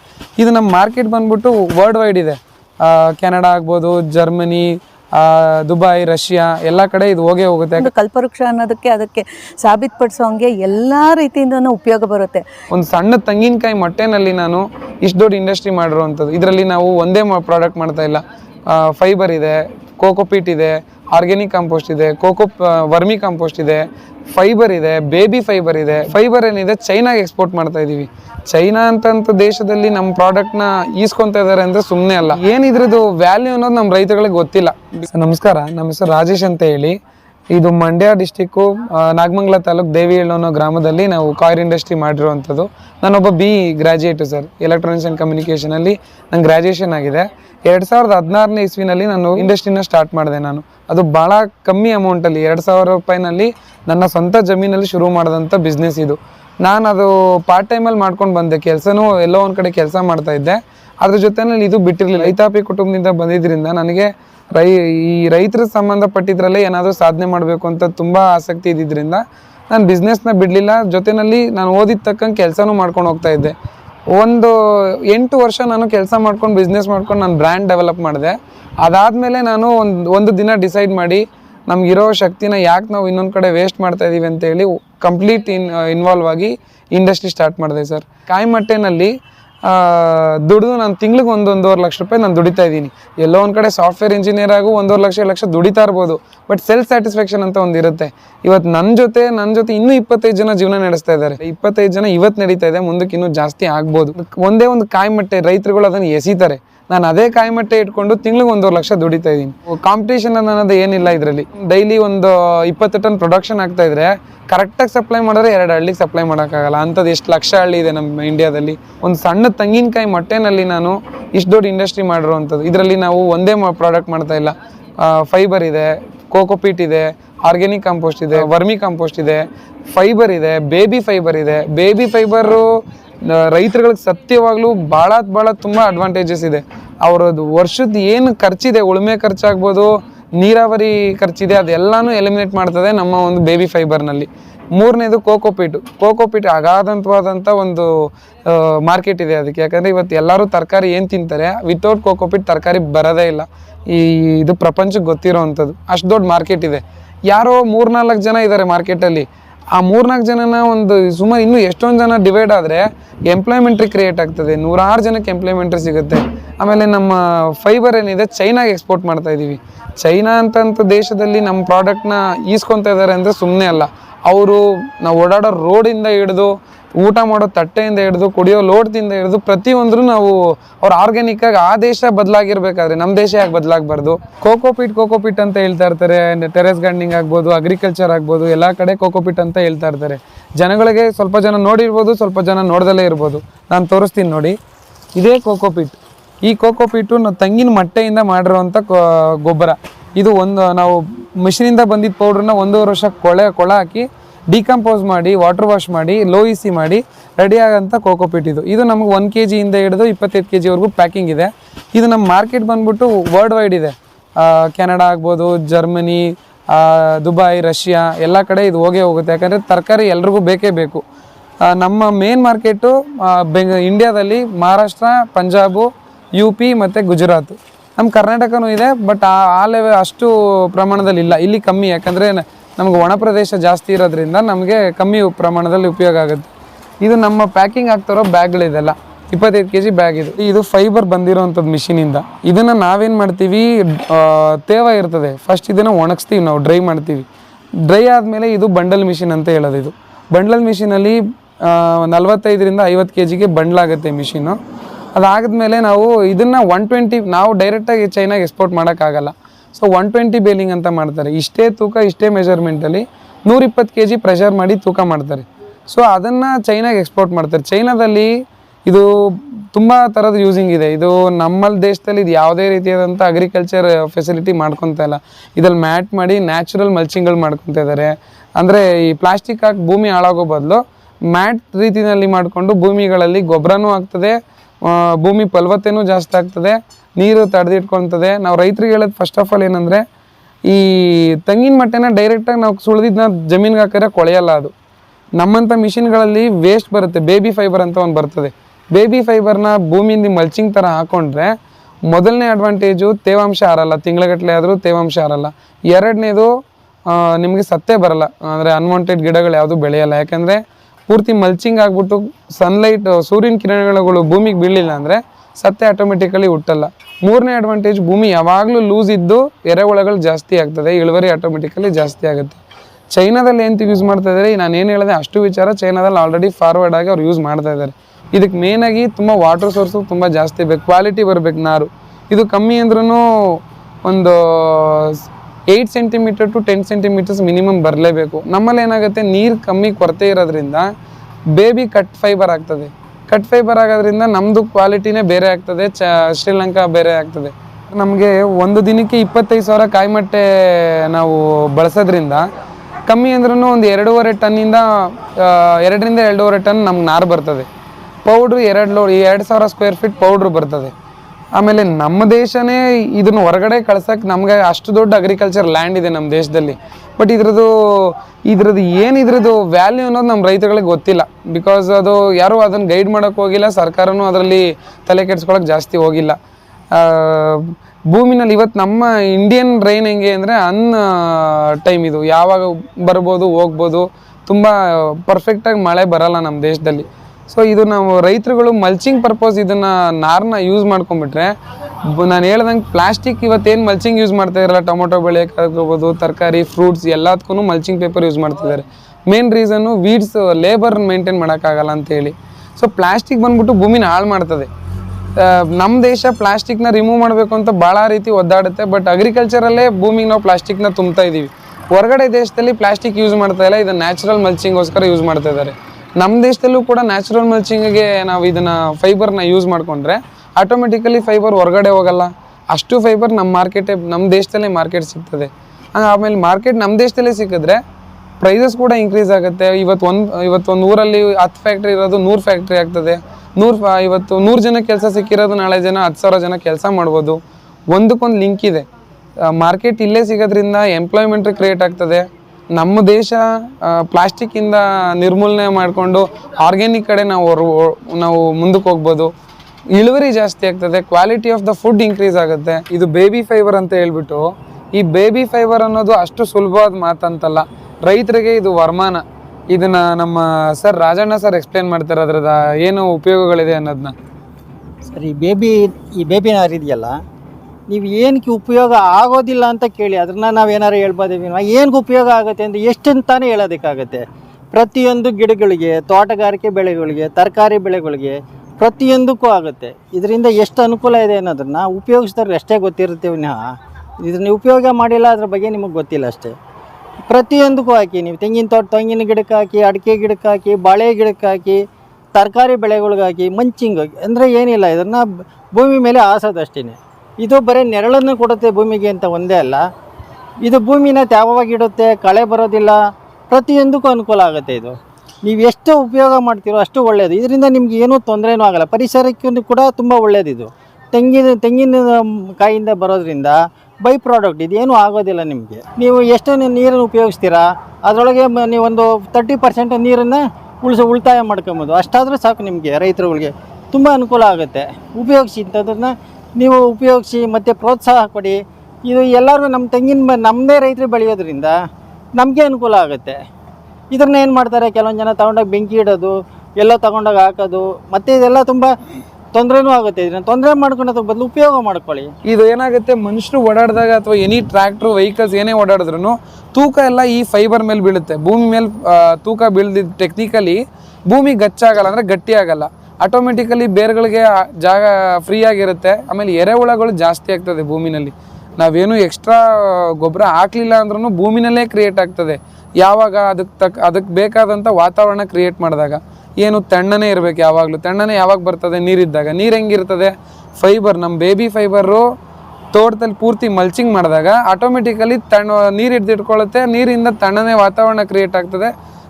ಇದು ನಮ್ಮ ಮಾರ್ಕೆಟ್ ಬಂದ್ಬಿಟ್ಟು ವರ್ಲ್ಡ್ ವೈಡ್ ಇದೆ ಕೆನಡಾ ಆಗ್ಬೋದು ಜರ್ಮನಿ ದುಬೈ ರಷ್ಯಾ ಎಲ್ಲ ಕಡೆ ಇದು ಹೋಗೇ ಹೋಗುತ್ತೆ. ಕಲ್ಪವೃಕ್ಷ ಅನ್ನೋದಕ್ಕೆ ಅದಕ್ಕೆ ಸಾಬೀತುಪಡಿಸೋಂಗೆ ಎಲ್ಲ ರೀತಿಯಿಂದನೂ ಉಪಯೋಗ ಬರುತ್ತೆ. ಒಂದು ಸಣ್ಣ ತಂಗಿನಕಾಯಿ ಮೊಟ್ಟೆನಲ್ಲಿ ನಾನು ಇಷ್ಟು ದೊಡ್ಡ ಇಂಡಸ್ಟ್ರಿ ಮಾಡಿರುವಂಥದ್ದು. ಇದರಲ್ಲಿ ನಾವು ಒಂದೇ ಪ್ರಾಡಕ್ಟ್ ಮಾಡ್ತಾ ಇಲ್ಲ. ಫೈಬರ್ ಇದೆ ಕೋಕೋಪೀಟ್ ಇದೆ ಆರ್ಗ್ಯಾನಿಕ್ ಕಾಂಪೋಸ್ಟ್ ಇದೆ, ಕೋಕೋ ವರ್ಮಿ ಕಾಂಪೋಸ್ಟ್ ಇದೆ, ಫೈಬರ್ ಇದೆ, ಬೇಬಿ ಫೈಬರ್ ಇದೆ. ಫೈಬರ್ ಏನಿದೆ ಚೈನಾಗೆ ಎಕ್ಸ್ಪೋರ್ಟ್ ಮಾಡ್ತಾ ಇದ್ದೀವಿ ಚೈನಾ ಅಂತಂತ ದೇಶದಲ್ಲಿ ನಮ್ಮ ಪ್ರಾಡಕ್ಟ್ನ ಈಸ್ಕೊತಾ ಇದ್ದಾರೆ ಅಂದ್ರೆ ಸುಮ್ಮನೆ ಅಲ್ಲ. ಏನಿದ್ರದ್ದು ವ್ಯಾಲ್ಯೂ ಅನ್ನೋದು ನಮ್ಮ ರೈತಗಳಿಗೆ ಗೊತ್ತಿಲ್ಲ. ನಮಸ್ಕಾರ ನಮ್ಮ ಹೆಸರು ರಾಜೇಶ್ ಅಂತ ಹೇಳಿ. ಇದು ಮಂಡ್ಯ ಡಿಸ್ಟಿಕ್ಕು ನಾಗಮಂಗಲ ತಾಲೂಕು ದೇವಿಹಳ್ಳಿ ಅನ್ನೋ ಗ್ರಾಮದಲ್ಲಿ ನಾವು ಕಾಯಿರ್ ಇಂಡಸ್ಟ್ರಿ ಮಾಡಿರುವಂಥದ್ದು. ನಾನೊಬ್ಬ B graduate sir electronics and ಕಮ್ಯುನಿಕೇಷನಲ್ಲಿ ನಂಗೆ ಗ್ರ್ಯಾಜುಯೇಷನ್ ಆಗಿದೆ. ಎರಡು ಸಾವಿರದ ಹದಿನಾರನೇ ಇಸ್ವಿನಲ್ಲಿ ನಾನು ಇಂಡಸ್ಟ್ರಿನ ಸ್ಟಾರ್ಟ್ ಮಾಡಿದೆ ನಾನು. ಅದು ಭಾಳ ಕಮ್ಮಿ ಅಮೌಂಟಲ್ಲಿ ಎರಡು ಸಾವಿರ ರೂಪಾಯಿನಲ್ಲಿ ನನ್ನ ಸ್ವಂತ ಜಮೀನಲ್ಲಿ ಶುರು ಮಾಡಿದಂಥ ಬಿಸ್ನೆಸ್ ಇದು. ನಾನು ಅದು ಪಾರ್ಟ್ ಟೈಮಲ್ಲಿ ಮಾಡ್ಕೊಂಡು ಬಂದೆ, ಕೆಲಸನೂ ಎಲ್ಲೋ ಒಂದು ಕಡೆ ಕೆಲಸ ಮಾಡ್ತಾ ಇದ್ದೆ. ಅದ್ರ ಜೊತೆನಲ್ಲಿ ಇದು ಬಿಟ್ಟಿರಲಿಲ್ಲ. ರೈತಾಪಿ ಕುಟುಂಬದಿಂದ ಬಂದಿದ್ದರಿಂದ ನನಗೆ ರೈ, ಈ ರೈತರ ಸಂಬಂಧಪಟ್ಟಿದ್ರಲ್ಲೇ ಏನಾದರೂ ಸಾಧನೆ ಮಾಡಬೇಕು ಅಂತ ತುಂಬ ಆಸಕ್ತಿ ಇದ್ದಿದ್ದರಿಂದ ನಾನು ಬಿಸ್ನೆಸ್ನ ಬಿಡಲಿಲ್ಲ. ಜೊತೆಯಲ್ಲಿ ನಾನು ಓದಿದ ತಕ್ಕಂಗೆ ಕೆಲಸನೂ ಮಾಡ್ಕೊಂಡು ಹೋಗ್ತಾ ಇದ್ದೆ. ಒಂದು ಎಂಟು ವರ್ಷ ನಾನು ಕೆಲಸ ಮಾಡ್ಕೊಂಡು ಬಿಸ್ನೆಸ್ ಮಾಡ್ಕೊಂಡು ನಾನು ಬ್ರ್ಯಾಂಡ್ ಡೆವಲಪ್ ಮಾಡಿದೆ. ಅದಾದಮೇಲೆ ನಾನು ಒಂದು ಒಂದು ದಿನ ಡಿಸೈಡ್ ಮಾಡಿ ನಮಗಿರೋ ಶಕ್ತಿನ ಯಾಕೆ ನಾವು ಇನ್ನೊಂದು ಕಡೆ ವೇಸ್ಟ್ ಮಾಡ್ತಾ ಇದೀವಿ ಅಂತೇಳಿ ಕಂಪ್ಲೀಟ್ ಇನ್ ಇನ್ವಾಲ್ವ್ ಆಗಿ ಇಂಡಸ್ಟ್ರಿ ಸ್ಟಾರ್ಟ್ ಮಾಡಿದೆ ಸರ್. ಕಾಯಿ ಮಟ್ಟೆನಲ್ಲಿ ದುಡಿದು ನಾನು ತಿಂಗ್ಳಿಗೆ ಒಂದು ಒಂದೂವರೆ ಲಕ್ಷ ರೂಪಾಯಿ ನಾನು ದುಡಿತಾ ಇದ್ದೀನಿ. ಎಲ್ಲೋ ಒಂದು ಕಡೆ ಸಾಫ್ಟ್ವೇರ್ ಇಂಜಿನಿಯರ್ ಆಗು ಒಂದೂವರೆ ಲಕ್ಷ ಲಕ್ಷ ದುಡಿತಾ ಇರ್ಬೋದು. ಬಟ್ ಸೆಲ್ಫ್ ಸ್ಯಾಟಿಸ್ಫ್ಯಾಕ್ಷನ್ ಅಂತ ಒಂದು ಇರುತ್ತೆ. ಇವತ್ತು ನನ್ನ ಜೊತೆ ನನ್ನ ಜೊತೆ ಇನ್ನೂ ಇಪ್ಪತ್ತೈದು ಜನ ಜೀವನ ನಡೆಸ್ತಾ ಇದ್ದಾರೆ. ಇಪ್ಪತ್ತೈದು ಜನ ಇವತ್ತು ನಡೀತಾ ಇದೆ ಮುಂದಕ್ಕೆ ಇನ್ನೂ ಜಾಸ್ತಿ ಆಗ್ಬೋದು. ಒಂದೇ ಒಂದು ಕಾಯಿ ಮಟ್ಟೆ ರೈತರುಗಳು ಅದನ್ನು ಎಸಿತಾರೆ. ನಾನು ಅದೇ ಕಾಯಿಮಟ್ಟೆ ಇಟ್ಕೊಂಡು ತಿಂಗ್ಳಿಗೆ ಒಂದೂವರೆ ಲಕ್ಷ ದುಡಿತಾ ಇದ್ದೀನಿ. ಕಾಂಪಿಟೇಷನ್ ಅನ್ನೋದು ಏನಿಲ್ಲ ಇದರಲ್ಲಿ. ಡೈಲಿ ಒಂದು ಇಪ್ಪತ್ತು ಟನ್ ಪ್ರೊಡಕ್ಷನ್ ಆಗ್ತಾ ಇದ್ರೆ ಕರೆಕ್ಟಾಗಿ ಸಪ್ಲೈ ಮಾಡಿದ್ರೆ ಎರಡು ಹಳ್ಳಿಗೆ ಸಪ್ಲೈ ಮಾಡೋಕ್ಕಾಗಲ್ಲ. ಅಂಥದ್ದು ಎಷ್ಟು ಲಕ್ಷ ಹಳ್ಳಿ ಇದೆ ನಮ್ಮ ಇಂಡಿಯಾದಲ್ಲಿ ಒಂದು ಸಣ್ಣ ತೆಂಗಿನಕಾಯಿ ಮೊಟ್ಟೆನಲ್ಲಿ ನಾನು ಇಷ್ಟು ದೊಡ್ಡ ಇಂಡಸ್ಟ್ರಿ ಮಾಡಿರುವಂಥದ್ದು. ಇದರಲ್ಲಿ ನಾವು ಒಂದೇ ಪ್ರಾಡಕ್ಟ್ ಮಾಡ್ತಾ ಇಲ್ಲ. ಫೈಬರ್ ಇದೆ ಕೋಕೋಪೀಟ್ ಇದೆ ಆರ್ಗ್ಯಾನಿಕ್ ಕಾಂಪೋಸ್ಟ್ ಇದೆ ವರ್ಮಿ ಕಾಂಪೋಸ್ಟ್ ಇದೆ ಫೈಬರ್ ಇದೆ ಬೇಬಿ ಫೈಬರ್ ಇದೆ. ಬೇಬಿ ಫೈಬರು ರೈತರುಗಳಿಗೆ ಸತ್ಯವಾಗ್ಲೂ ಭಾಳ ಭಾಳ ತುಂಬ ಅಡ್ವಾಂಟೇಜಸ್ ಇದೆ. ಅವರದ್ದು ವರ್ಷದ ಏನು ಖರ್ಚಿದೆ, ಉಳುಮೆ ಖರ್ಚಾಗ್ಬೋದು, ನೀರಾವರಿ ಖರ್ಚಿದೆ, ಅದೆಲ್ಲನೂ ಎಲಿಮಿನೇಟ್ ಮಾಡ್ತದೆ ನಮ್ಮ ಒಂದು ಬೇಬಿ ಫೈಬರ್ನಲ್ಲಿ ಮೂರನೇದು ಕೋಕೋಪೀಟು ಕೋಕೋಪೀಟ್ ಅಗಾಧಂತವಾದಂಥ ಒಂದು ಮಾರ್ಕೆಟ್ ಇದೆ ಅದಕ್ಕೆ. ಯಾಕಂದರೆ ಇವತ್ತು ಎಲ್ಲರೂ ತರಕಾರಿ ಏನು ತಿಂತಾರೆ ವಿತೌಟ್ ಕೋಕೋಪೀಟ್ ತರಕಾರಿ ಬರೋದೇ ಇಲ್ಲ. ಈ, ಇದು ಪ್ರಪಂಚಕ್ಕೆ ಗೊತ್ತಿರೋ ಅಂಥದ್ದು ಅಷ್ಟು ದೊಡ್ಡ ಮಾರ್ಕೆಟ್ ಇದೆ. ಯಾರೋ ಮೂರ್ನಾಲ್ಕು ಜನ ಇದ್ದಾರೆ ಮಾರ್ಕೆಟಲ್ಲಿ ಆ ಮೂರ್ನಾಲ್ಕು ಜನನ ಒಂದು ಸುಮಾರು ಇನ್ನೂ ಎಷ್ಟೊಂದು ಜನ ಡಿವೈಡ್ ಆದರೆ ಎಂಪ್ಲಾಯ್ಮೆಂಟ್ರಿ ಕ್ರಿಯೇಟ್ ಆಗ್ತದೆ. ನೂರಾರು ಜನಕ್ಕೆ ಎಂಪ್ಲಾಯ್ಮೆಂಟ್ರಿ ಸಿಗುತ್ತೆ. ಆಮೇಲೆ ನಮ್ಮ ಫೈಬರ್ ಏನಿದೆ ಚೈನಾಗೆ ಎಕ್ಸ್ಪೋರ್ಟ್ ಮಾಡ್ತಾ ಇದ್ದೀವಿ ಚೈನಾ ಅಂತಂತ ದೇಶದಲ್ಲಿ ನಮ್ಮ ಪ್ರಾಡಕ್ಟ್ನ ಈಸ್ಕೊತಾ ಇದ್ದಾರೆ ಅಂದರೆ ಸುಮ್ಮನೆ ಅಲ್ಲ. ಅವರು ನಾವು ಓಡಾಡೋ ರೋಡಿಂದ ಹಿಡಿದು ಊಟ ಮಾಡೋ ತಟ್ಟೆಯಿಂದ ಹಿಡಿದು, ಕುಡಿಯೋ ಲೋಟದಿಂದ ಹಿಡಿದು ಪ್ರತಿಯೊಂದ್ರು ನಾವು ಅವ್ರ ಆರ್ಗ್ಯಾನಿಕ್ ಆಗಿ ಆ ದೇಶ ಬದಲಾಗಿರ್ಬೇಕಾದ್ರೆ ನಮ್ಮ ದೇಶ ಯಾಕೆ ಬದಲಾಗಬಾರ್ದು? ಕೋಕೋಪಿಟ್ ಕೋಕೋಪಿಟ್ ಅಂತ ಹೇಳ್ತಾ ಇರ್ತಾರೆ ಟೆರೆಸ್ ಗಾರ್ಡನಿಂಗ್ ಆಗ್ಬೋದು ಅಗ್ರಿಕಲ್ಚರ್ ಆಗ್ಬೋದು, ಎಲ್ಲ ಕಡೆ ಕೋಕೋಪಿಟ್ ಅಂತ ಹೇಳ್ತಾ ಇರ್ತಾರೆ. ಜನಗಳಿಗೆ ಸ್ವಲ್ಪ ಜನ ನೋಡಿರ್ಬೋದು, ಸ್ವಲ್ಪ ಜನ ನೋಡ್ದಲೇ ಇರ್ಬೋದು. ನಾನು ತೋರಿಸ್ತೀನಿ ನೋಡಿ. ಇದೇ ಕೋಕೋಪಿಟ್ ಈ ಕೋಕೋಪಿಟ್ಟು ನಾವು ತಂಗಿನ ಮಟ್ಟೆಯಿಂದ ಮಾಡಿರುವಂಥ ಗೊಬ್ಬರ. ಇದು ಒಂದು, ನಾವು ಮಿಷಿನಿಂದ ಬಂದಿದ್ದ ಪೌಡ್ರನ್ನ ಒಂದೂವರೆ ವರ್ಷ ಕೊಳೆ, ಕೊಳ ಹಾಕಿ ಡಿಕಂಪೋಸ್ ಮಾಡಿ ವಾಟರ್ ವಾಶ್ ಮಾಡಿ ಲೋ ಇಸಿ ಮಾಡಿ ರೆಡಿ ಆಗೋಂಥ ಕೋಕೋಪೀಟ್ ಇದು. ಇದು ನಮಗೆ ಒನ್ ಕೆ ಜಿಯಿಂದ ಹಿಡಿದು ಇಪ್ಪತ್ತೈದು ಕೆ ಜಿವರೆಗೂ ಪ್ಯಾಕಿಂಗ್ ಇದೆ. ಇದು ನಮ್ಮ ಮಾರ್ಕೆಟ್ ಬಂದ್ಬಿಟ್ಟು ವರ್ಲ್ಡ್ ವೈಡ್ ಇದೆ ಕೆನಡಾ ಆಗ್ಬೋದು ಜರ್ಮನಿ ದುಬೈ ರಷ್ಯಾ ಎಲ್ಲ ಕಡೆ ಇದು ಹೋಗೇ ಹೋಗುತ್ತೆ. ಯಾಕಂದರೆ ತರಕಾರಿ ಎಲ್ರಿಗೂ ಬೇಕೇ ಬೇಕು. ನಮ್ಮ ಮೇನ್ ಮಾರ್ಕೆಟು ಬೆಂಗ ಇಂಡಿಯಾದಲ್ಲಿ ಮಹಾರಾಷ್ಟ್ರ ಪಂಜಾಬು ಯು ಪಿ ಮತ್ತು ಗುಜರಾತ್ ನಮ್ಮ ಕರ್ನಾಟಕನೂ ಇದೆ ಬಟ್ ಆ ಲೆವೆ ಅಷ್ಟು ಪ್ರಮಾಣದಲ್ಲಿ ಇಲ್ಲ ಇಲ್ಲಿ ಕಮ್ಮಿ, ಯಾಕಂದರೆ ನಮ್ಗೆ ಒಣ ಪ್ರದೇಶ ಜಾಸ್ತಿ ಇರೋದ್ರಿಂದ ನಮಗೆ ಕಮ್ಮಿ ಪ್ರಮಾಣದಲ್ಲಿ ಉಪಯೋಗ ಆಗುತ್ತೆ. ಇದು ನಮ್ಮ ಪ್ಯಾಕಿಂಗ್ ಆಗ್ತಿರೋ ಬ್ಯಾಗ್ಗಳಿದೆಲ್ಲ ಇಪ್ಪತ್ತೈದು ಕೆ ಜಿ ಬ್ಯಾಗ್ ಇದು. ಇದು ಫೈಬರ್ ಬಂದಿರೋವಂಥದ್ದು ಮಿಷಿನಿಂದ. ಇದನ್ನು ನಾವೇನು ಮಾಡ್ತೀವಿ ತೇವ ಇರ್ತದೆ. ಫಸ್ಟ್ ಇದನ್ನು ಒಣಗಿಸ್ತೀವಿ ನಾವು, ಡ್ರೈ ಮಾಡ್ತೀವಿ. ಡ್ರೈ ಆದಮೇಲೆ ಇದು ಬಂಡಲ್ ಮಿಷಿನ್ ಅಂತ ಹೇಳೋದು ಇದು ಬಂಡಲ್ ಮಿಷಿನಲ್ಲಿ ನಲ್ವತ್ತೈದರಿಂದ ಐವತ್ತು ಕೆ ಜಿಗೆ ಬಂಡ್ಲಾಗುತ್ತೆ ಮಿಷಿನು ಅದಾದ್ಮೇಲೆ ನಾವು ಇದನ್ನು ಒನ್ ಟ್ವೆಂಟಿ ನಾವು ಡೈರೆಕ್ಟಾಗಿ ಚೈನಾಗೆ ಎಕ್ಸ್ಪೋರ್ಟ್ ಮಾಡೋಕ್ಕಾಗಲ್ಲ. ಸೊ ಒನ್ ಟ್ವೆಂಟಿ ಬೇಲಿಂಗ್ ಅಂತ ಮಾಡ್ತಾರೆ. ಇಷ್ಟೇ ತೂಕ, ಇಷ್ಟೇ ಮೆಜರ್ಮೆಂಟಲ್ಲಿ ನೂರಿಪ್ಪತ್ತು ಕೆ ಜಿ ಪ್ರೆಷರ್ ಮಾಡಿ ತೂಕ ಮಾಡ್ತಾರೆ. ಸೊ ಅದನ್ನು ಚೈನಾಗೆ ಎಕ್ಸ್ಪೋರ್ಟ್ ಮಾಡ್ತಾರೆ. ಚೈನಾದಲ್ಲಿ ಇದು ತುಂಬ ಥರದ ಯೂಸಿಂಗ್ ಇದೆ. ಇದು ನಮ್ಮ ದೇಶದಲ್ಲಿ ಇದು ಯಾವುದೇ ರೀತಿಯಾದಂಥ ಅಗ್ರಿಕಲ್ಚರ್ ಫೆಸಿಲಿಟಿ ಮಾಡ್ಕೊತಾ ಇಲ್ಲ. ಇದ್ರಲ್ಲಿ ಮ್ಯಾಟ್ ಮಾಡಿ ನ್ಯಾಚುರಲ್ ಮಲ್ಚಿಂಗ್ಗಳು ಮಾಡ್ಕೊತಾ ಇದ್ದಾರೆ ಅಂದರೆ ಈ ಪ್ಲಾಸ್ಟಿಕ್ ಹಾಕಿ ಭೂಮಿ ಹಾಳಾಗೋ ಬದಲು ಮ್ಯಾಟ್ ರೀತಿಯಲ್ಲಿ ಮಾಡಿಕೊಂಡು ಭೂಮಿಗಳಲ್ಲಿ ಗೊಬ್ಬರನೂ ಆಗ್ತದೆ ಭೂಮಿ ಫಲವತ್ತೇನೂ ಜಾಸ್ತಿ ಆಗ್ತದೆ ನೀರು ತಡೆದಿಟ್ಕೊಳ್ತದೆ. ನಾವು ರೈತರಿಗೆ ಹೇಳೋದು ಫಸ್ಟ್ ಆಫ್ ಆಲ್ ಏನಂದರೆ, ಈ ತೆಂಗಿನ ಮಟ್ಟೆನ ಡೈರೆಕ್ಟಾಗಿ ನಾವು ಸುಳಿದಿದ್ದನ್ನ ಜಮೀನಿಗೆ ಹಾಕಿದ್ರೆ ಕೊಳೆಯಲ್ಲ ಅದು. ನಮ್ಮಂಥ ಮಿಷಿನ್ಗಳಲ್ಲಿ ವೇಸ್ಟ್ ಬರುತ್ತೆ. ಬೇಬಿ ಫೈಬರ್ ಅಂತ ಒಂದು ಬರ್ತದೆ. ಬೇಬಿ ಫೈಬರ್ನ ಭೂಮಿಯಿಂದ ಮಲ್ಚಿಂಗ್ ಥರ ಹಾಕೊಂಡ್ರೆ, ಮೊದಲನೇ ಅಡ್ವಾಂಟೇಜು ತೇವಾಂಶ ಹಾರಲ್ಲ. ತಿಂಗಳಗಟ್ಟಲೆ ಆದರೂ ತೇವಾಂಶ ಹಾರಲ್ಲ. ಎರಡನೇದು ನಿಮಗೆ ಸತ್ತೇ ಬರಲ್ಲ. ಅಂದರೆ ಅನ್ವಾಂಟೆಡ್ ಗಿಡಗಳು ಯಾವುದು ಬೆಳೆಯಲ್ಲ. ಯಾಕಂದರೆ, ಪೂರ್ತಿ ಮಲ್ಚಿಂಗ್ ಆಗಿಬಿಟ್ಟು ಸನ್ಲೈಟ್ ಸೂರ್ಯನ ಕಿರಣಗಳು ಭೂಮಿಗೆ ಬೀಳಲಿಲ್ಲ ಅಂದರೆ ಸತ್ತೆ ಆಟೋಮೆಟಿಕಲಿ ಹುಟ್ಟಲ್ಲ. ಮೂರನೇ ಅಡ್ವಾಂಟೇಜ್ ಭೂಮಿ ಯಾವಾಗಲೂ ಲೂಸ್ ಇದ್ದು ಎರೆಹುಳಗಳು ಜಾಸ್ತಿ ಆಗ್ತದೆ, ಇಳುವರಿ ಆಟೋಮೆಟಿಕಲಿ ಜಾಸ್ತಿ ಆಗುತ್ತೆ. ಚೈನಾದಲ್ಲಿ ಏನು ಯೂಸ್ ಮಾಡ್ತಾ ಇದ್ದಾರೆ ನಾನು ಏನು ಹೇಳಿದೆ, ಅಷ್ಟು ವಿಚಾರ ಚೈನಾದಲ್ಲಿ ಆಲ್ರೆಡಿ ಫಾರ್ವರ್ಡ್ ಆಗಿ ಅವ್ರು ಯೂಸ್ ಮಾಡ್ತಾ ಇದ್ದಾರೆ ಇದಕ್ಕೆ ಮೇನಾಗಿ ತುಂಬ ವಾಟರ್ ಸೋರ್ಸು ತುಂಬ ಜಾಸ್ತಿ ಬೇಕು ಕ್ವಾಲಿಟಿ ಬರಬೇಕು ನಾರು. ಇದು ಕಮ್ಮಿ ಅಂದ್ರೂ ಒಂದು eight centimetre to ten centimetres minimum ಬರಲೇಬೇಕು. ನಮ್ಮಲ್ಲಿ ಏನಾಗುತ್ತೆ ನೀರು ಕಮ್ಮಿ ಕೊರತೆ ಇರೋದ್ರಿಂದ ಬೇಬಿ ಕಟ್ ಫೈಬರ್ ಆಗ್ತದೆ. ಕಟ್ ಫೈಬರ್ ಆಗೋದ್ರಿಂದ ನಮ್ಮದು ಕ್ವಾಲಿಟಿನೇ ಬೇರೆ ಆಗ್ತದೆ, ಚ, ಶ್ರೀಲಂಕಾ ಬೇರೆ ಆಗ್ತದೆ. ನಮಗೆ ಒಂದು ದಿನಕ್ಕೆ ಇಪ್ಪತ್ತೈದು ಸಾವಿರ ಕಾಯಿಮಟ್ಟೆ ನಾವು ಬಳಸೋದ್ರಿಂದ ಕಮ್ಮಿ ಅಂದ್ರೂ ಒಂದು ಎರಡೂವರೆ ಟನ್ನಿಂದ ಎರಡರಿಂದ ಎರಡೂವರೆ ಟನ್ ನಮ್ಗೆ ನಾರು ಬರ್ತದೆ. ಪೌಡ್ರು ಎರಡು ಲೋ ಎರಡು ಸಾವಿರ ಸ್ಕ್ವೇರ್ ಫೀಟ್ ಪೌಡ್ರ್ ಬರ್ತದೆ. ಆಮೇಲೆ ನಮ್ಮ ದೇಶನೇ ಇದನ್ನು ಹೊರಗಡೆ ಕಳ್ಸಕ್ಕೆ ನಮಗೆ ಅಷ್ಟು ದೊಡ್ಡ ಅಗ್ರಿಕಲ್ಚರ್ ಲ್ಯಾಂಡ್ ಇದೆ ನಮ್ಮ ದೇಶದಲ್ಲಿ. ಬಟ್ ಇದ್ರದ್ದು ಇದ್ರದ್ದು ಏನು ಇದ್ರದ್ದು ವ್ಯಾಲ್ಯೂ ಅನ್ನೋದು ನಮ್ಮ ರೈತಗಳಿಗೆ ಗೊತ್ತಿಲ್ಲ. ಬಿಕಾಸ್ ಅದು ಯಾರೂ ಅದನ್ನು ಗೈಡ್ ಮಾಡೋಕ್ಕೆ ಹೋಗಿಲ್ಲ, ಸರ್ಕಾರನೂ ಅದರಲ್ಲಿ ತಲೆ ಕೆಡ್ಸ್ಕೊಳಕ್ಕೆ ಜಾಸ್ತಿ ಹೋಗಿಲ್ಲ. ಭೂಮಿನಲ್ಲಿ ಇವತ್ತು ನಮ್ಮ ಇಂಡಿಯನ್ ರೈನ್ ಹೆಂಗೆ ಅಂದರೆ ಅನ್ ಟೈಮ್ ಇದು. ಯಾವಾಗ ಬರ್ಬೋದು, ಹೋಗ್ಬೋದು, ತುಂಬ ಪರ್ಫೆಕ್ಟಾಗಿ ಮಳೆ ಬರಲ್ಲ ನಮ್ಮ ದೇಶದಲ್ಲಿ. ಸೊ ಇದು ನಾವು ರೈತರುಗಳು ಮಲ್ಚಿಂಗ್ ಪರ್ಪಸ್ ಇದನ್ನು ನಾರನ್ನ ಯೂಸ್ ಮಾಡ್ಕೊಂಡ್ಬಿಟ್ರೆ ನಾನು ಹೇಳ್ದಂಗೆ ಪ್ಲಾಸ್ಟಿಕ್ ಇವತ್ತೇನು ಮಲ್ಚಿಂಗ್ ಯೂಸ್ ಮಾಡ್ತಾ ಇರಲ್ಲ, ಟೊಮೊಟೊ ಬೆಳೆಯೋಕ್ಕಾಗಿರ್ಬೋದು ತರಕಾರಿ ಫ್ರೂಟ್ಸ್ ಎಲ್ಲದಕ್ಕೂ ಮಲ್ಚಿಂಗ್ ಪೇಪರ್ ಯೂಸ್ ಮಾಡ್ತಿದ್ದಾರೆ. Main reason weeds labour maintain ಮಾಡೋಕ್ಕಾಗಲ್ಲ ಅಂತೇಳಿ. ಸೊ ಪ್ಲಾಸ್ಟಿಕ್ ಬಂದ್ಬಿಟ್ಟು ಭೂಮಿನ ಹಾಳು ಮಾಡ್ತದೆ. ನಮ್ಮ ದೇಶ ಪ್ಲಾಸ್ಟಿಕ್ನ ರಿಮೂವ್ ಮಾಡಬೇಕು ಅಂತ ಭಾಳ ರೀತಿ ಒದ್ದಾಡುತ್ತೆ ಬಟ್ ಅಗ್ರಿಕಲ್ಚರಲ್ಲೇ ಭೂಮಿಗೆ ನಾವು ಪ್ಲಾಸ್ಟಿಕ್ನ ತುಂಬ್ತಾ ಇದ್ದೀವಿ ಹೊರಗಡೆ ದೇಶದಲ್ಲಿ ಪ್ಲಾಸ್ಟಿಕ್ ಯೂಸ್ ಮಾಡ್ತಾ ಇಲ್ಲ ಇದನ್ನು ನ್ಯಾಚುರಲ್ ಮಲ್ಚಿಂಗೋಸ್ಕರ ಯೂಸ್ ಮಾಡ್ತಾ ಇದ್ದಾರೆ. ನಮ್ಮ ದೇಶದಲ್ಲೂ ಕೂಡ ನ್ಯಾಚುರಲ್ ಮಲ್ಚಿಂಗ್ಗೆ ನಾವು ಇದನ್ನು ಫೈಬರ್ನ ಯೂಸ್ ಮಾಡಿಕೊಂಡ್ರೆ ಆಟೋಮೆಟಿಕಲಿ ಫೈಬರ್ ಹೊರಗಡೆ ಹೋಗಲ್ಲ. ಅಷ್ಟು ಫೈಬರ್ ನಮ್ಮ ಮಾರ್ಕೆಟೇ ನಮ್ಮ ದೇಶದಲ್ಲೇ ಮಾರ್ಕೆಟ್ ಸಿಗ್ತದೆ. ಆಮೇಲೆ ಮಾರ್ಕೆಟ್ ನಮ್ಮ ದೇಶದಲ್ಲೇ ಸಿಕ್ಕಿದ್ರೆ ಪ್ರೈಸಸ್ ಕೂಡ ಇನ್ಕ್ರೀಸ್ ಆಗುತ್ತೆ. ಇವತ್ತು ಒಂದು ಇವತ್ತು ಒಂದು ಊರಲ್ಲಿ ಹತ್ತು ಫ್ಯಾಕ್ಟ್ರಿ ಇರೋದು ನೂರು ಫ್ಯಾಕ್ಟ್ರಿ ಆಗ್ತದೆ. ನೂರು ಇವತ್ತು ನೂರು ಜನ ಕೆಲಸ ಸಿಕ್ಕಿರೋದು ನಾಳೆ ಜನ ಹತ್ತು ಸಾವಿರ ಜನ ಕೆಲಸ ಮಾಡ್ಬೋದು. ಒಂದಕ್ಕೊಂದು ಲಿಂಕ್ ಇದೆ. ಮಾರ್ಕೆಟ್ ಇಲ್ಲೇ ಸಿಗೋದ್ರಿಂದ ಎಂಪ್ಲಾಯ್ಮೆಂಟ್ ಕ್ರಿಯೇಟ್ ಆಗ್ತದೆ. ನಮ್ಮ ದೇಶ ಪ್ಲಾಸ್ಟಿಕ್ಕಿಂದ ನಿರ್ಮೂಲನೆ ಮಾಡಿಕೊಂಡು ಆರ್ಗ್ಯಾನಿಕ್ ಕಡೆ ನಾವು ನಾವು ಮುಂದಕ್ಕೆ ಹೋಗ್ಬೋದು. ಇಳುವರಿ ಜಾಸ್ತಿ ಆಗ್ತದೆ, quality of the food increase ಆಗುತ್ತೆ. ಇದು ಬೇಬಿ ಫೈಬರ್ ಅಂತ ಹೇಳ್ಬಿಟ್ಟು, ಈ ಬೇಬಿ ಫೈಬರ್ ಅನ್ನೋದು ಅಷ್ಟು ಸುಲಭವಾದ ಮಾತಂತಲ್ಲ. ರೈತರಿಗೆ ಇದು ವರಮಾನ. ಇದನ್ನ ನಮ್ಮ ಸರ್ ರಾಜಣ್ಣ ಸರ್ ಎಕ್ಸ್ಪ್ಲೇನ್ ಮಾಡ್ತಾರೆ, ಅದರದ ಏನು ಉಪಯೋಗಗಳಿದೆ ಅನ್ನೋದನ್ನ ಸರ್, ಈ ಬೇಬಿ ಈ ಬೇಬಿ ನೀವು ಏನಕ್ಕೆ ಉಪಯೋಗ ಆಗೋದಿಲ್ಲ ಅಂತ ಕೇಳಿ ಅದನ್ನ ನಾವು ಏನಾರು ಹೇಳ್ಬೋದೇವಿ ಏನಕ್ಕೆ ಉಪಯೋಗ ಆಗುತ್ತೆ ಅಂತ ಎಷ್ಟು ಅಂತಾನೆ ಹೇಳೋದಕ್ಕಾಗತ್ತೆ. ಪ್ರತಿಯೊಂದು ಗಿಡಗಳಿಗೆ, ತೋಟಗಾರಿಕೆ ಬೆಳೆಗಳಿಗೆ, ತರಕಾರಿ ಬೆಳೆಗಳಿಗೆ ಪ್ರತಿಯೊಂದಕ್ಕೂ ಆಗುತ್ತೆ. ಇದರಿಂದ ಎಷ್ಟು ಅನುಕೂಲ ಇದೆ ಅನ್ನೋದನ್ನು ಉಪಯೋಗಿಸಿದ್ರೆ ಅಷ್ಟೇ ಗೊತ್ತಿರುತ್ತೆ ವಿನಃ. ಇದನ್ನ ಉಪಯೋಗ ಮಾಡಿಲ್ಲ ಅದ್ರ ಬಗ್ಗೆ ನಿಮಗೆ ಗೊತ್ತಿಲ್ಲ ಅಷ್ಟೇ. ಪ್ರತಿಯೊಂದಕ್ಕೂ ಹಾಕಿ, ನೀವು ತೆಂಗಿನ ತೋಟ, ತೆಂಗಿನ ಗಿಡಕ್ಕೆ ಹಾಕಿ, ಅಡಿಕೆ ಗಿಡಕ್ಕೆ ಹಾಕಿ, ಬಾಳೆ ಗಿಡಕ್ಕೆ ಹಾಕಿ, ತರಕಾರಿ ಬೆಳೆಗಳಿಗಾಕಿ ಮಂಚಿಂಗ್ ಅಂದರೆ ಏನಿಲ್ಲ, ಇದನ್ನು ಭೂಮಿ ಮೇಲೆ ಹಾಸೋದು ಅಷ್ಟೇ ಇದು ಬರೀ ನೆರಳನ್ನು ಕೊಡುತ್ತೆ ಭೂಮಿಗೆ ಅಂತ ಒಂದೇ ಅಲ್ಲ. ಇದು ಭೂಮಿನ ತ್ಯಾವವಾಗಿಡುತ್ತೆ, ಕಳೆ ಬರೋದಿಲ್ಲ, ಪ್ರತಿಯೊಂದಕ್ಕೂ ಅನುಕೂಲ ಆಗುತ್ತೆ ಇದು. ನೀವು ಎಷ್ಟು ಉಪಯೋಗ ಮಾಡ್ತೀರೋ ಅಷ್ಟು ಒಳ್ಳೆಯದು ಇದರಿಂದ ನಿಮ್ಗೆ ಏನೂ ತೊಂದರೆನೂ ಆಗಲ್ಲ. ಪರಿಸರಕ್ಕೂ ಕೂಡ ತುಂಬ ಒಳ್ಳೆಯದಿದು ತೆಂಗಿನ ತೆಂಗಿನ ಕಾಯಿಂದ ಬರೋದ್ರಿಂದ ಬೈ ಪ್ರಾಡಕ್ಟ್ ಇದೇನು ಆಗೋದಿಲ್ಲ ನಿಮಗೆ. ನೀವು ಎಷ್ಟು ನೀರನ್ನು ಉಪಯೋಗಿಸ್ತೀರಾ? ಅದರೊಳಗೆ ನೀವೊಂದು ತರ್ಟಿ ಪರ್ಸೆಂಟ್ ನೀರನ್ನು ಉಳಿಸ, ಉಳಿತಾಯ ಮಾಡ್ಕೊಬೋದು. ಅಷ್ಟಾದರೂ ಸಾಕು ನಿಮಗೆ ರೈತರುಗಳಿಗೆ. ತುಂಬ ಅನುಕೂಲ ಆಗುತ್ತೆ. ಉಪಯೋಗಿಸಿ ಇಂಥದ್ದನ್ನು ನೀವು ಉಪಯೋಗಿಸಿ ಮತ್ತು ಪ್ರೋತ್ಸಾಹ ಕೊಡಿ. ಇದು ಎಲ್ಲರೂ ನಮ್ಮ ತೆಂಗಿನ ನಮ್ಮದೇ ರೈತರು ಬೆಳೆಯೋದ್ರಿಂದ ನಮಗೆ ಅನುಕೂಲ ಆಗುತ್ತೆ. ಇದನ್ನ ಏನು ಮಾಡ್ತಾರೆ? ಕೆಲವೊಂದು ಜನ ತಗೊಂಡೋಗಿ ಬೆಂಕಿ ಇಡೋದು, ಎಲ್ಲ ತಗೊಂಡೋಗಿ ಹಾಕೋದು, ಮತ್ತು ಇದೆಲ್ಲ ತುಂಬ ತೊಂದರೆನೂ ಆಗುತ್ತೆ. ಇದನ್ನ ತೊಂದರೆ ಮಾಡ್ಕೊಳೋದ್ರ ಬದಲು ಉಪಯೋಗ ಮಾಡ್ಕೊಳ್ಳಿ. ಇದು ಏನಾಗುತ್ತೆ? ಮನುಷ್ಯರು ಓಡಾಡಿದಾಗ ಅಥವಾ ಎನಿ ಟ್ರ್ಯಾಕ್ಟ್ರು, ವೆಹಿಕಲ್ಸ್ ಏನೇ ಓಡಾಡಿದ್ರು ತೂಕ ಎಲ್ಲ ಈ ಫೈಬರ್ ಮೇಲೆ ಬೀಳುತ್ತೆ. ಭೂಮಿ ಮೇಲೆ ತೂಕ ಬೀಳ್ದಿದ್ದು ಟೆಕ್ನಿಕಲಿ ಭೂಮಿ ಗಚ್ಚಾಗಲ್ಲ ಅಂದರೆ ಗಟ್ಟಿ ಆಗಲ್ಲ. ಆಟೋಮೆಟಿಕಲಿ ಬೇರ್ಗಳಿಗೆ ಜಾಗ ಫ್ರೀ ಆಗಿರುತ್ತೆ. ಆಮೇಲೆ ಎರೆಹುಳಗಳು ಜಾಸ್ತಿ ಆಗ್ತದೆ ಭೂಮಿನಲ್ಲಿ. ನಾವೇನು ಎಕ್ಸ್ಟ್ರಾ ಗೊಬ್ಬರ ಹಾಕಲಿಲ್ಲ ಅಂದ್ರೂ ಭೂಮಿನಲ್ಲೇ ಕ್ರಿಯೇಟ್ ಆಗ್ತದೆ. ಯಾವಾಗ ಅದಕ್ಕೆ ತಕ್ಕ ಅದಕ್ಕೆ ಬೇಕಾದಂಥ ವಾತಾವರಣ ಕ್ರಿಯೇಟ್ ಮಾಡಿದಾಗ. ಏನು ತಣ್ಣನೇ ಇರಬೇಕು ಯಾವಾಗಲೂ. ತಣ್ಣನೆ ಯಾವಾಗ ಬರ್ತದೆ? ನೀರಿದ್ದಾಗ. ನೀರು ಹೆಂಗಿರ್ತದೆ? ಫೈಬರ್ ನಮ್ಮ ಬೇಬಿ ಫೈಬರು ತೋಟದಲ್ಲಿ ಪೂರ್ತಿ ಮಲ್ಚಿಂಗ್ ಮಾಡಿದಾಗ ಆಟೋಮೆಟಿಕಲಿ ತಣ್ಣ ನೀರು ಹಿಡ್ದಿಟ್ಕೊಳ್ಳುತ್ತೆ ನೀರಿಂದ ತಣ್ಣನೆ ವಾತಾವರಣ ಕ್ರಿಯೇಟ್ ಆಗ್ತದೆ.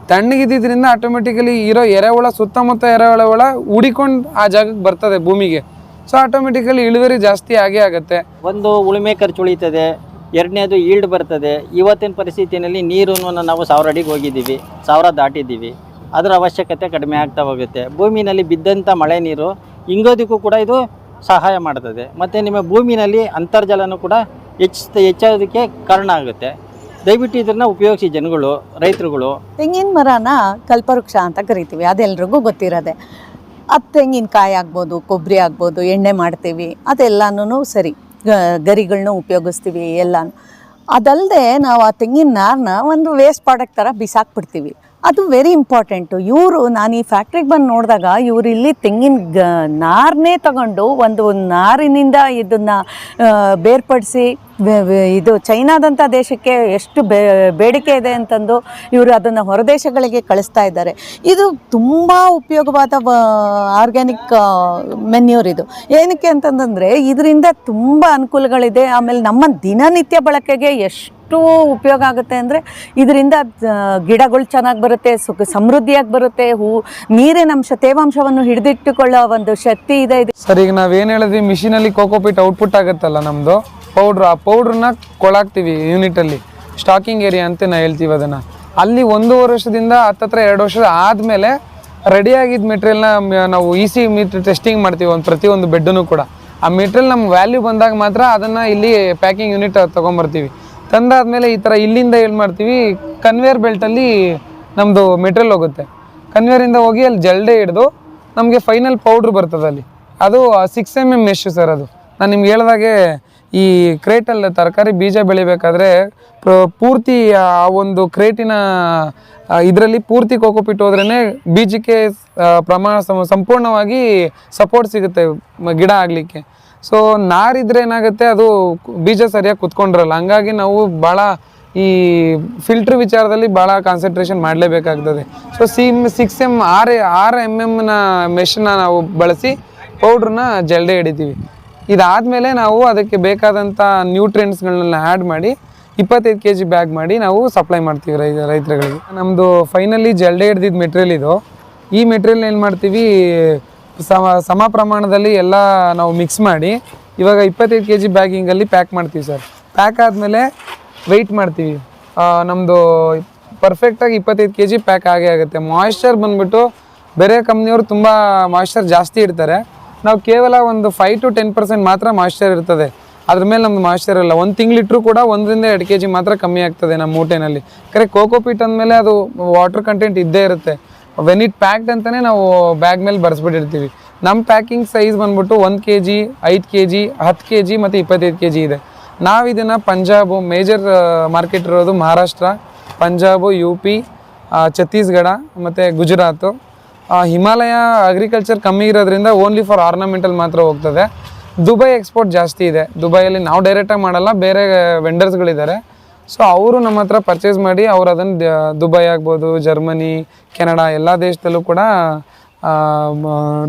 ತಣ್ಣಗಿದ್ದಿದ್ರಿಂದ ಆಟೋಮೆಟಿಕಲಿ ಇರೋ ಎರೆಹುಳ, ಸುತ್ತಮುತ್ತ ಎರೆಹುಳ ಉಡಿಕೊಂಡು ಆ ಜಾಗಕ್ಕೆ ಬರ್ತದೆ ಭೂಮಿಗೆ. ಸೊ ಆಟೋಮೆಟಿಕಲಿ ಇಳುವರಿ ಜಾಸ್ತಿ ಆಗೇ ಆಗುತ್ತೆ. ಒಂದು ಉಳುಮೆ ಖರ್ಚು ಉಳಿತದೆ, ಎರಡನೇದು ಈಲ್ಡ್ ಬರ್ತದೆ. ಇವತ್ತಿನ ಪರಿಸ್ಥಿತಿಯಲ್ಲಿ ನೀರನ್ನು ನಾವು ಸಾವಿರ ಅಡಿಗೆ ಹೋಗಿದ್ದೀವಿ, ಸಾವಿರ ದಾಟಿದ್ದೀವಿ. ಅದರ ಅವಶ್ಯಕತೆ ಕಡಿಮೆ ಆಗ್ತಾ ಹೋಗುತ್ತೆ. ಭೂಮಿನಲ್ಲಿ ಬಿದ್ದಂಥ ಮಳೆ ನೀರು ಇಂಗೋದಕ್ಕೂ ಕೂಡ ಇದು ಸಹಾಯ ಮಾಡ್ತದೆ. ಮತ್ತು ನಿಮ್ಮ ಭೂಮಿನಲ್ಲಿ ಅಂತರ್ಜಲನೂ ಕೂಡ ಹೆಚ್ಚ ಹೆಚ್ಚೋದಕ್ಕೆ ಕಾರಣ ಆಗುತ್ತೆ. ದಯವಿಟ್ಟು ಇದನ್ನ ಉಪಯೋಗಿಸಿ ಜನಗಳು, ರೈತರುಗಳು. ತೆಂಗಿನ ಮರನ ಕಲ್ಪವೃಕ್ಷ ಅಂತ ಕರಿತೀವಿ, ಅದೆಲ್ರಿಗೂ ಗೊತ್ತಿರೋದೆ. ಅದು ತೆಂಗಿನಕಾಯಿ ಆಗ್ಬೋದು ಕೊಬ್ಬರಿ ಆಗ್ಬೋದು, ಎಣ್ಣೆ ಮಾಡ್ತೀವಿ ಅದೆಲ್ಲನೂ ಸರಿ. ಗರಿಗಳನ್ನ ಗರಿಗಳ್ನ ಉಪಯೋಗಿಸ್ತೀವಿ ಎಲ್ಲಾನು. ಅದಲ್ಲದೆ ನಾವು ಆ ತೆಂಗಿನ ನಾರನ್ನ ಒಂದು ವೇಸ್ಟ್ ಪ್ರಾಡಕ್ಟ್ ಥರ ಬಿಸಾಕ್ಬಿಡ್ತೀವಿ. ಅದು ವೆರಿ ಇಂಪಾರ್ಟೆಂಟು ಇವರು ನಾನು ಈ ಫ್ಯಾಕ್ಟ್ರಿಗೆ ಬಂದು ನೋಡಿದಾಗ ಇವರು ಇಲ್ಲಿ ತೆಂಗಿನ ಗ ನಾರನ್ನೇ ತಗೊಂಡು ಒಂದು ನಾರಿನಿಂದ ಇದನ್ನು ಬೇರ್ಪಡಿಸಿ ಇದು ಚೈನಾದಂಥ ದೇಶಕ್ಕೆ ಎಷ್ಟು ಬೇಡಿಕೆ ಇದೆ ಅಂತಂದು ಇವರು ಅದನ್ನು ಹೊರದೇಶಗಳಿಗೆ ಕಳಿಸ್ತಾ ಇದ್ದಾರೆ. ಇದು ತುಂಬ ಉಪಯೋಗವಾದ ಆರ್ಗ್ಯಾನಿಕ್ ಮೆನ್ಯೂರ್ ಇದು. ಏನಕ್ಕೆ ಅಂತಂದರೆ ಇದರಿಂದ ತುಂಬ ಅನುಕೂಲಗಳಿದೆ. ಆಮೇಲೆ ನಮ್ಮ ದಿನನಿತ್ಯ ಬಳಕೆಗೆ ಎಷ್ಟು ಉಪಯೋಗ ಆಗುತ್ತೆ ಅಂದರೆ ಇದರಿಂದ ಗಿಡಗಳು ಚೆನ್ನಾಗಿ ಬರುತ್ತೆ, ಸುಖ, ಸಮೃದ್ಧಿಯಾಗಿ ಬರುತ್ತೆ, ಹೂ, ನೀರಿನ ಅಂಶ, ತೇವಾಂಶವನ್ನು ಹಿಡಿದಿಟ್ಟುಕೊಳ್ಳೋ ಒಂದು ಶಕ್ತಿ ಇದೆ ಇದು. ಸರ್, ಈಗ ನಾವೇನು ಹೇಳಿದ್ವಿ ಮಿಷಿನಲ್ಲಿ ಕೋಕೋಪಿಟ್ ಔಟ್ಪುಟ್ ಆಗುತ್ತಲ್ಲ ನಮ್ಮದು ಪೌಡ್ರ್ ಆ ಪೌಡ್ರನ್ನ ಕೊಳಾಕ್ತೀವಿ ಯೂನಿಟಲ್ಲಿ ಸ್ಟಾಕಿಂಗ್ ಏರಿಯಾ ಅಂತ ನಾ ಹೇಳ್ತೀವಿ ಅದನ್ನು. ಅಲ್ಲಿ ಒಂದೂವರೆ ವರ್ಷದಿಂದ ಹತ್ತತ್ರ ಎರಡು ವರ್ಷದ ಆದಮೇಲೆ ರೆಡಿಯಾಗಿದ್ದ ಮೆಟ್ರಿಯಲ್ನ ನಾವು ಇ ಸಿ ಮೀಟ್ರ್ ಟೆಸ್ಟಿಂಗ್ ಮಾಡ್ತೀವಿ, ಒಂದು ಪ್ರತಿಯೊಂದು ಬೆಡ್ಡನ್ನು ಕೂಡ. ಆ ಮೆಟೀರಿಯಲ್ ನಮ್ಮ ವ್ಯಾಲ್ಯೂ ಬಂದಾಗ ಮಾತ್ರ ಅದನ್ನು ಇಲ್ಲಿ ಪ್ಯಾಕಿಂಗ್ ಯೂನಿಟ್ ತೊಗೊಂಬರ್ತೀವಿ. ತಂದಾದ್ಮೇಲೆ ಈ ಥರ ಇಲ್ಲಿಂದ ಏನು ಮಾಡ್ತೀವಿ ಕನ್ವೇರ್ ಬೆಲ್ಟಲ್ಲಿ ನಮ್ಮದು ಮೆಟೀರಿಯಲ್ ಹೋಗುತ್ತೆ. ಕನ್ವೇರಿಂದ ಹೋಗಿ ಅಲ್ಲಿ ಜಲ್ಡೆ ಹಿಡಿದು ನಮಗೆ ಫೈನಲ್ ಪೌಡ್ರ್ ಬರ್ತದೆ ಅಲ್ಲಿ. ಅದು six M M mesh sir ಅದು. ನಾನು ನಿಮ್ಗೆ ಹೇಳ್ದಾಗೆ ಈ ಕ್ರೇಟಲ್ಲಿ ತರಕಾರಿ ಬೀಜ ಬೆಳಿಬೇಕಾದ್ರೆ ಪೂರ್ತಿ ಆ ಒಂದು ಕ್ರೇಟಿನ ಇದರಲ್ಲಿ ಪೂರ್ತಿ ಕೋಕೋಪಿಟ್ಟು ಹೋದ್ರೇ ಬೀಜಕ್ಕೆ ಪ್ರಮಾಣ ಸಂಪೂರ್ಣವಾಗಿ ಸಪೋರ್ಟ್ ಸಿಗುತ್ತೆ ಗಿಡ ಆಗಲಿಕ್ಕೆ. ಸೊ ನಾರಿದ್ರೆ ಏನಾಗುತ್ತೆ, ಅದು ಬೀಜ ಸರಿಯಾಗಿ ಕುತ್ಕೊಂಡಿರಲ್ಲ. ಹಂಗಾಗಿ ನಾವು ಭಾಳ ಈ ಫಿಲ್ಟ್ರ್ ವಿಚಾರದಲ್ಲಿ ಭಾಳ ಕಾನ್ಸಂಟ್ರೇಷನ್ ಮಾಡಲೇಬೇಕಾಗ್ತದೆ. ಸೊ ಸಿಮ್ ಸಿಕ್ಸ್ ಎಂ ಆರ್, ಆರು ಎಂ ಎಮ್ನ ಮೆಷನ್ನ ನಾವು ಬಳಸಿ ಪೌಡ್ರನ್ನ ಜಲ್ಡೆ ಹಿಡಿತೀವಿ. ಇದಾದಮೇಲೆ ನಾವು ಅದಕ್ಕೆ ಬೇಕಾದಂಥ ನ್ಯೂಟ್ರಿಯೆಂಟ್ಸ್ಗಳನ್ನೆಲ್ಲ ಆ್ಯಡ್ ಮಾಡಿ, ಇಪ್ಪತ್ತೈದು ಕೆ ಜಿ ಬ್ಯಾಗ್ ಮಾಡಿ ನಾವು ಸಪ್ಲೈ ಮಾಡ್ತೀವಿ ರೈ, ರೈತರುಗಳಿಗೆ. ನಮ್ಮದು ಫೈನಲಿ ಜಲ್ಡೆ ಹಿಡ್ದಿದ್ದು ಮೆಟೀರಿಯಲ್ ಇದು. ಈ ಮೆಟೀರಿಯಲ್ ಏನು ಮಾಡ್ತೀವಿ ಸಮ ಸಮ ಪ್ರಮಾಣದಲ್ಲಿ ಎಲ್ಲ ನಾವು ಮಿಕ್ಸ್ ಮಾಡಿ ಇವಾಗ ಇಪ್ಪತ್ತೈದು ಕೆ ಜಿ ಬ್ಯಾಗಿಂಗಲ್ಲಿ ಪ್ಯಾಕ್ ಮಾಡ್ತೀವಿ ಸರ್ ಪ್ಯಾಕ್ ಆದಮೇಲೆ ವೆಯ್ಟ್ ಮಾಡ್ತೀವಿ. ನಮ್ಮದು ಪರ್ಫೆಕ್ಟಾಗಿ ಇಪ್ಪತ್ತೈದು ಕೆ ಜಿ ಪ್ಯಾಕ್ ಆಗೇ ಆಗುತ್ತೆ. ಮಾಯ್ಶ್ಚರ್ ಬಂದ್ಬಿಟ್ಟು ಬೇರೆ ಕಂಪ್ನಿಯವರು ತುಂಬ ಮಾಯ್ಶ್ಚರ್ ಜಾಸ್ತಿ ಇಡ್ತಾರೆ. ನಾವು ಕೇವಲ ಒಂದು ಫೈವ್ ಟು ಟೆನ್ ಪರ್ಸೆಂಟ್ ಮಾತ್ರ ಮಾಯ್ಶ್ಚರ್ ಇರ್ತದೆ. ಅದ್ರ ಮೇಲೆ ನಮ್ದು ಮಾಯ್ಶ್ಚರ್ ಇಲ್ಲ. ಒಂದು ತಿಂಗಳಿಟ್ರೂ ಕೂಡ ಒಂದರಿಂದ ಎರಡು ಕೆ ಜಿ ಮಾತ್ರ ಕಮ್ಮಿ ಆಗ್ತದೆ ನಮ್ಮ ಮೂಟೆನಲ್ಲಿ ಕರೆ ಕೋಕೋಪೀಟ್ ಅಂದಮೇಲೆ ಅದು ವಾಟರ್ ಕಂಟೆಂಟ್ ಇದ್ದೇ ಇರುತ್ತೆ. ವೆನ್ ಇಟ್ ಪ್ಯಾಕ್ಡ್ ಅಂತಲೇ ನಾವು ಬ್ಯಾಗ್ ಮೇಲೆ ಬರೆಸ್ಬಿಟ್ಟಿರ್ತೀವಿ. ನಮ್ಮ ಪ್ಯಾಕಿಂಗ್ ಸೈಜ್ ಬಂದ್ಬಿಟ್ಟು ಒಂದು ಕೆ ಜಿ ಐದು ಕೆ ಜಿ ಹತ್ತು ಕೆ ಜಿ ಮತ್ತು ಇಪ್ಪತ್ತೈದು ಕೆ ಜಿ ಇದೆ. ನಾವು ಇದನ್ನು ಪಂಜಾಬು ಮೇಜರ್ ಮಾರ್ಕೆಟ್ ಇರೋದು ಮಹಾರಾಷ್ಟ್ರ, ಪಂಜಾಬು ಯು ಪಿ ಛತ್ತೀಸ್ಗಢ ಮತ್ತು ಗುಜರಾತು. ಹಿಮಾಲಯ ಅಗ್ರಿಕಲ್ಚರ್ ಕಮ್ಮಿ ಇರೋದ್ರಿಂದ ಓನ್ಲಿ ಫಾರ್ ಆರ್ನಮೆಂಟಲ್ ಮಾತ್ರ ಹೋಗ್ತದೆ. ದುಬೈ ಎಕ್ಸ್ಪೋರ್ಟ್ ಜಾಸ್ತಿ ಇದೆ. ದುಬೈಯಲ್ಲಿ ನಾವು ಡೈರೆಕ್ಟಾಗಿ ಮಾಡಲ್ಲ, ಬೇರೆ ವೆಂಡರ್ಸ್ಗಳಿದ್ದಾರೆ ಸೊ ಅವರು ನಮ್ಮ ಹತ್ರ ಪರ್ಚೇಸ್ ಮಾಡಿ ಅವ್ರು ಅದನ್ನು ದುಬೈ ಆಗ್ಬೋದು, ಜರ್ಮನಿ, ಕೆನಡಾ ಎಲ್ಲ ದೇಶದಲ್ಲೂ ಕೂಡ